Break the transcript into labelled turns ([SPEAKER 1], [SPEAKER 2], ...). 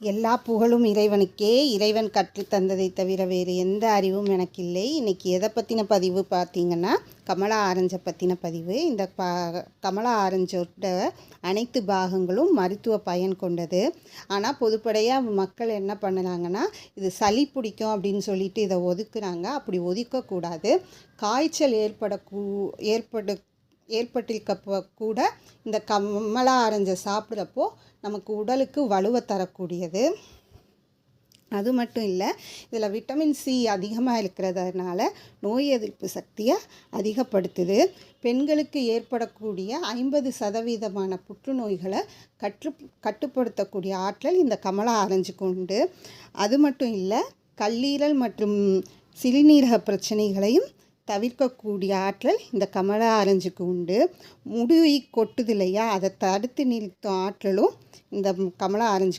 [SPEAKER 1] எல்லா புகழும் இறைவனுக்கே இறைவன் கற்று தந்ததை தவிர வேறு எந்த அறிவும் எனக்கு இல்லை இன்றைக்கி எதை பற்றின பதிவு பார்த்தீங்கன்னா கமலா ஆரஞ்சை பற்றின பதிவு. இந்த பா கமலா ஆரஞ்சோட அனைத்து பாகங்களும் மருத்துவ பயன் கொண்டது. ஆனால் பொதுப்படையாக மக்கள் என்ன பண்ணுறாங்கன்னா இது சளி பிடிக்கும் அப்படின்னு சொல்லிட்டு இதை ஒதுக்குறாங்க. அப்படி ஒதுக்கக்கூடாது. காய்ச்சல் ஏற்படக்கூ ஏற்படு ஏற்பட்டிருக்கப்ப கூட இந்த கமலா ஆரஞ்சை சாப்பிட்றப்போ நமக்கு உடலுக்கு வலுவை தரக்கூடியது. அது மட்டும் இல்லை இதில் விட்டமின் சி அதிகமாக இருக்கிறதுனால நோய் எதிர்ப்பு சக்தியை அதிகப்படுத்துது. பெண்களுக்கு ஏற்படக்கூடிய ஐம்பது சதவீதமான புற்றுநோய்களை கற்று கட்டுப்படுத்தக்கூடிய ஆற்றல் இந்த கமலா ஆரஞ்சு கொண்டு அது மட்டும் இல்லை கல்லீரல் மற்றும் சிறுநீரக பிரச்சனைகளையும் தவிர்க்கக்கூடிய ஆற்றல் இந்த கமலா ஆரஞ்சுக்கு உண்டு. முடிவு கொட்டுது இல்லையா? அதை தடுத்து நிறுத்தும் ஆற்றலும் இந்த கமலா ஆரஞ்சுக்கு